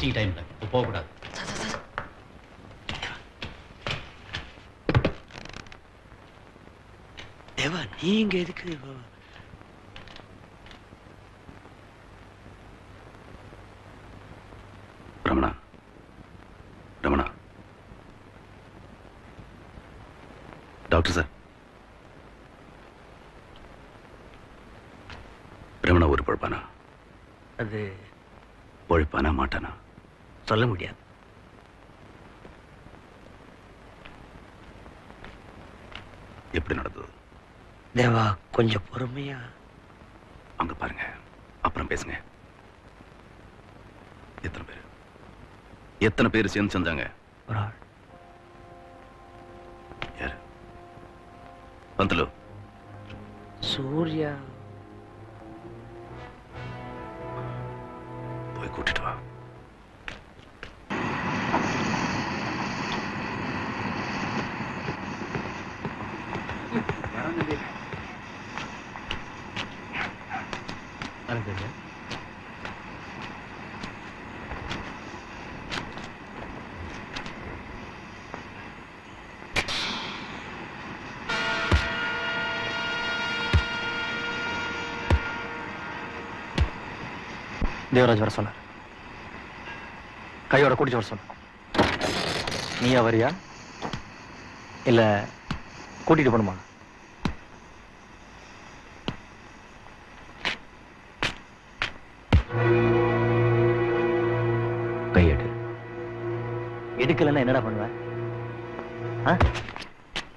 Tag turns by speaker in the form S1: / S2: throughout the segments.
S1: Vesting டைம்ல இப்போ போகக்கூடாது.
S2: தேவா நீங்க எதுக்கு?
S3: ரமணா. ரமணா. Doctor sir. ரமணா ஒரு பழப்பானா?
S2: அது
S3: பொழைப்பானா மாட்டானா?
S2: சொல்ல முடியாது.
S3: எப்படி நடந்தது?
S2: தேவா கொஞ்சம் பொறுமையா.
S3: அங்க பாருங்க. அப்புறம் பேசுங்க. எத்தனை பேர்? எத்தனை பேர் சேர்ந்து செஞ்சாங்க?
S2: ஒரு ஆள்.
S3: யாரு? பந்தலு.
S2: சூர்யா.
S3: போய் கூட்டிட்டு வா.
S4: தேவராஜ் வர சொன்னார். கையோட கூட்டிட்டு வர சொன்னார். நீயா வரியா? இல்ல கூட்டிட்டு
S3: போகணுமா
S4: எடுக்கலன்னா என்னடா பண்ணுவ?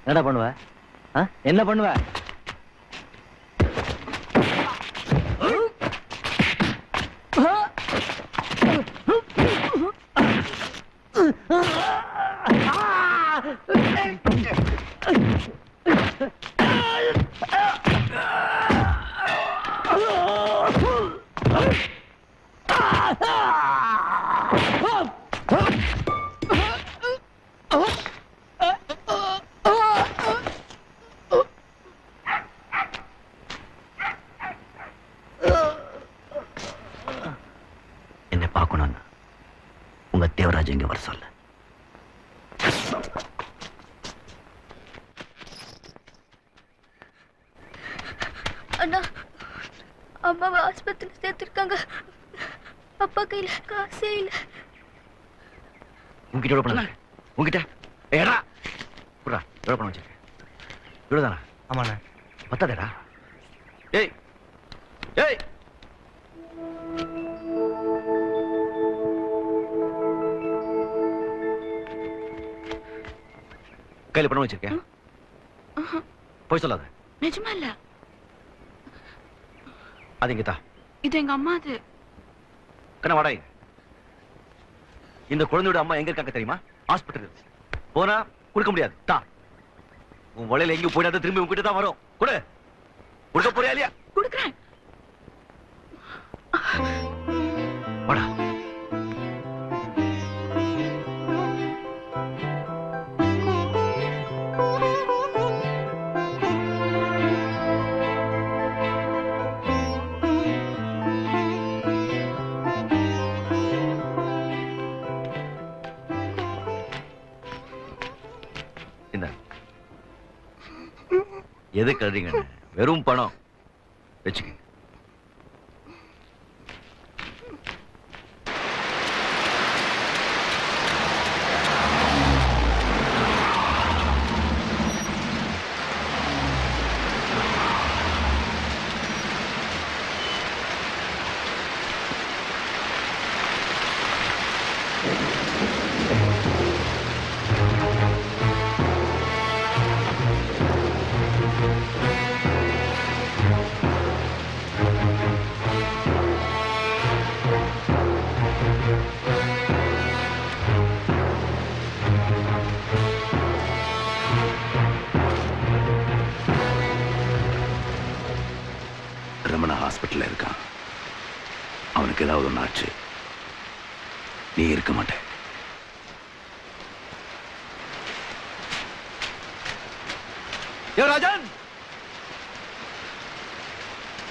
S4: என்னடா பண்ணுவ? என்ன பண்ணுவ?
S3: என்னை பார்க்கணும்னு. உங்க தேவராஜ் இங்க வர சொல்ல.
S5: அண்ணா அம்மாவை ஆஸ்பத்திரியில் சேர்த்துருக்காங்க. அப்பா கையில காசே இல்லை.
S3: உங்ககிட்ட எவ்வளவு பணம்? உங்ககிட்ட ஏடா! புறா எவ்வளவு பணம் வச்சிருக்க? இவ்வளவுதானா?
S4: ஆமாண்ணா.
S3: பத்தாதேடா. ஏய்! ஏய்! கையில பணம் வச்சிருக்கேன். போய் சொல்லாத.
S5: நிஜமா இல்ல?
S3: அது இங்க தா.
S5: இது எங்க அம்மா அது.
S3: கண்ணா வாடா. இந்த குழந்தையோட அம்மா எங்க இருக்காங்க தெரியுமா? ஹாஸ்பிட்டல் போனா கொடுக்க முடியாது. தா. உன் வலையில எங்கேயும் போயிடாத திரும்பி உங்ககிட்ட தான் வரும். கொடு. கொடுக்க போறியா இல்லையா?
S5: கொடுக்குறேன்.
S3: எது கழுறீங்க வெறும் பணம். வச்சுக்க இருக்க மாட்டே தேவராஜன்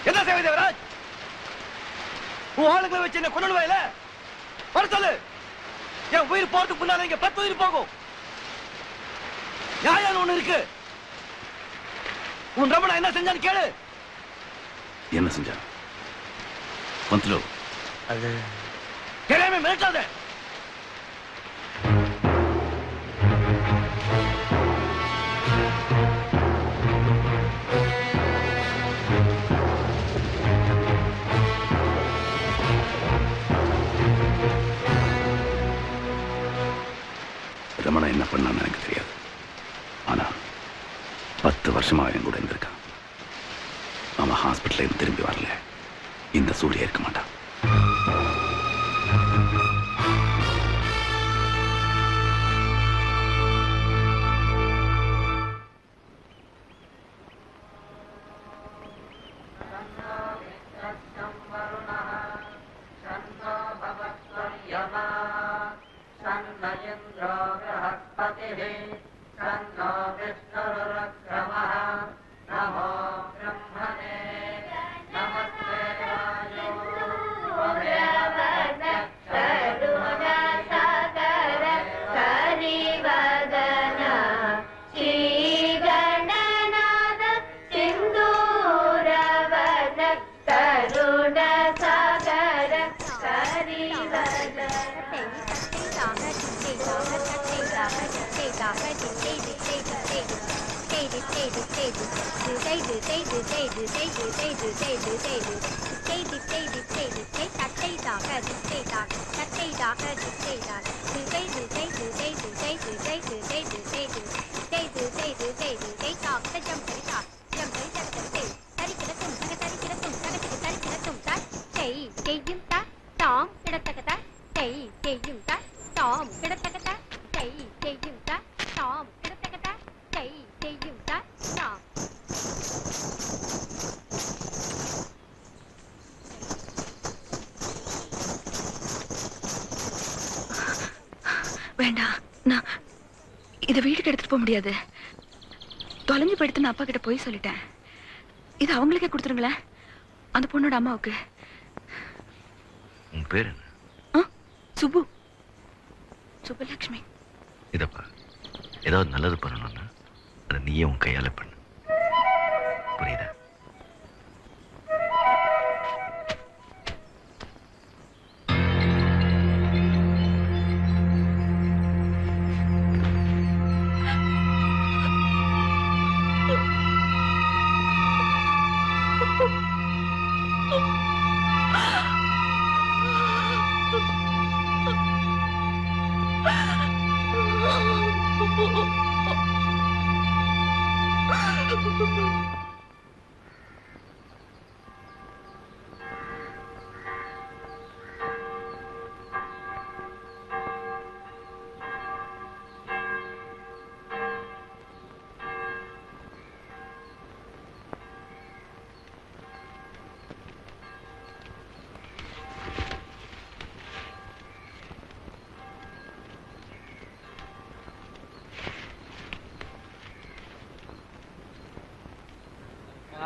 S3: என்ன சேவை தேவராஜ்? உன் ஆளுங்களை வச்சு என்ன கொண்டு வயல வர சொல்லு. என் உயிர் போறதுக்கு முன்னால இங்க பத்து உயிர் போகும். நியாயம் ஒண்ணு இருக்கு? உன் ரமணா என்ன செஞ்சான்னு கேளு.
S6: என்ன செஞ்சான்? பந்துலு
S2: அது
S3: தெரியாம மிரட்டாத.
S6: என்ன பண்ணான்னு எனக்கு தெரியாது. ஆனால் பத்து வருஷமாக என் கூட இருந்திருக்கான். அவன் ஹாஸ்பிட்டலேருந்து திரும்பி வரல. இந்த சூழ்நிலை இருக்க மாட்டான்.
S7: செய்யும்
S8: இதை வீட்டுக்கு எடுத்துட்டு போக முடியாது. தொலைஞ்சு போயிடுத்து நான் அப்பா கிட்ட போய் சொல்லிட்டேன். இது அவங்களுக்கே கொடுத்துருங்களேன். அந்த பொண்ணோட அம்மாவுக்கு.
S3: உன் பேர் என்ன?
S8: ஆ சுப்பு. சுப்புலட்சுமி
S3: இதப்பா. ஏதாவது நல்லது பண்ணணும்னா அதை நீயே உன் கையால பண்ணு. புரியுதா?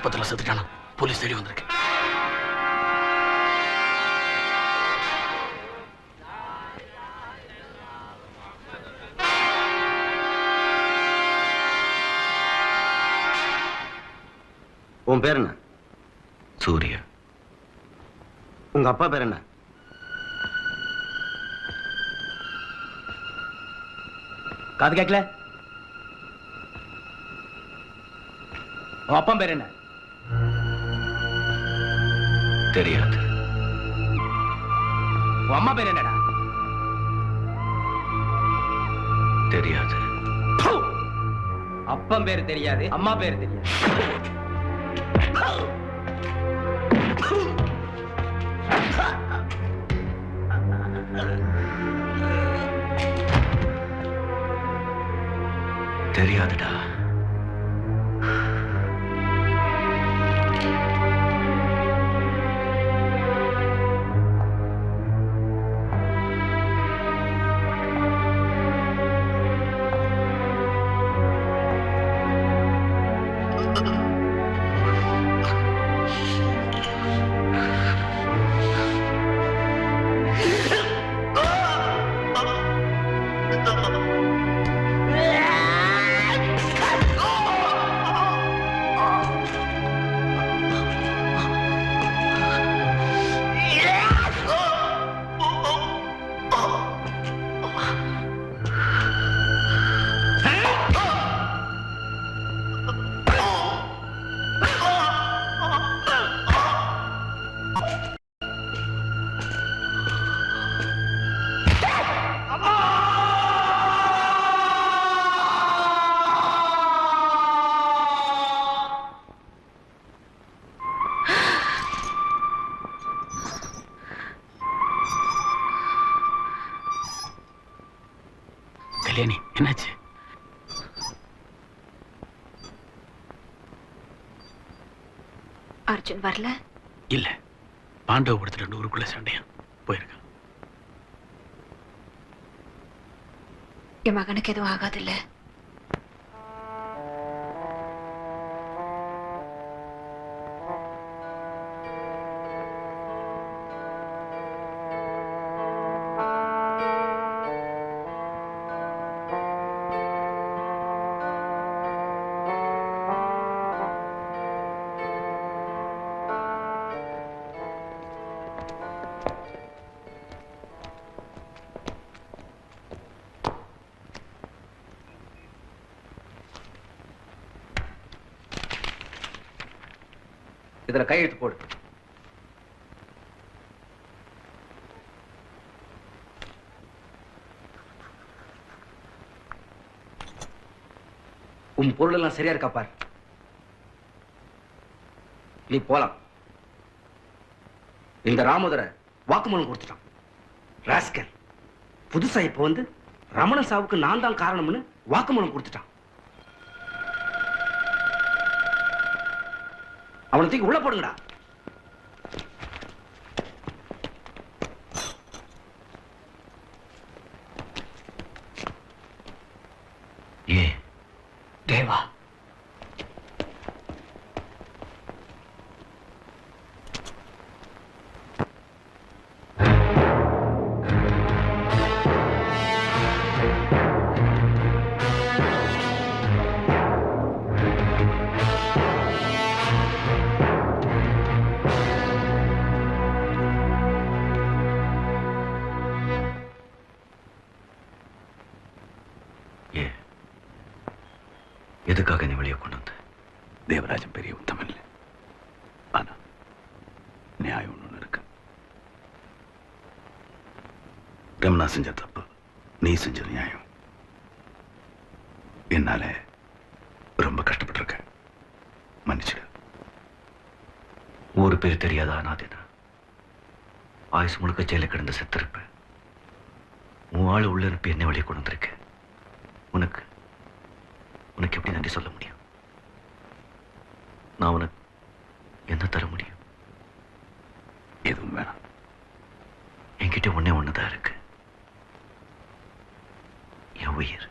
S6: ஆஸ்பத்திரியில் செத்துட்டானா? போலீஸ் தேடி வந்திருக்கு.
S2: உன் பேர் என்ன?
S3: சூர்யா.
S2: உங்க அப்பா பேர் என்ன?
S4: காது கேட்கல? உன் அப்பா பேர் என்ன?
S3: தெரியாது.
S4: அம்மா பேர் என்னடா?
S3: தெரியாது.
S4: ப்பு!
S9: அப்பன் பேர் தெரியாது அம்மா பேர் தெரியாது.
S3: தெரியாதுடா.
S6: Ha ha ha ha!
S8: Arjun வரல?
S6: இல்ல. பாண்டவபுரத்துல ரெண்டு ஊருக்குள்ள சண்டையா போயிருக்கான்.
S8: என் மகனுக்கு எதுவும் ஆகாதுல்ல?
S3: இதுல கையெழுத்து போடு. உன் பொருள் எல்லாம் சரியா இருக்கா பார். நீ போலாம். இந்த ராமதரை வாக்குமூலம் கொடுத்துட்டான். ராஸ்கர் புதுசா இப்ப வந்து ரமண சாவுக்கு நான் தான் காரணம்னு வாக்குமூலம் கொடுத்துட்டான். அவனை தூக்கி உள்ள போடுங்கடா. ஏ தேவா. எதுக்காக நீ வெளியே கொண்டு வந்த?
S6: தேவராஜன் பெரிய உத்தமன் இல்லை. ஆனா நியாயம் ஒண்ணு இருக்கு. ரமணா செஞ்ச தப்பு நீ செஞ்சது நியாயம். என்னால ரொம்ப கஷ்டப்பட்டிருக்க. மன்னிச்சிடு.
S3: ஊரு பேர் தெரியாத அனாதைதான் ஆயுசு முழுக்க ஜெயில கிடந்து செத்திருப்ப. உன் ஆள் உள்ள இருப்பி என்ன வெளியே கொண்டு வந்திருக்க? உனக்கு உனக்கு எப்படி நன்றி சொல்ல முடியும்? நான் உனக்கு என்ன தர முடியும்?
S6: எதுவும் வேணாம்.
S3: என்கிட்ட ஒண்ணே ஒண்ணுதான் இருக்கு. என் உயிர்.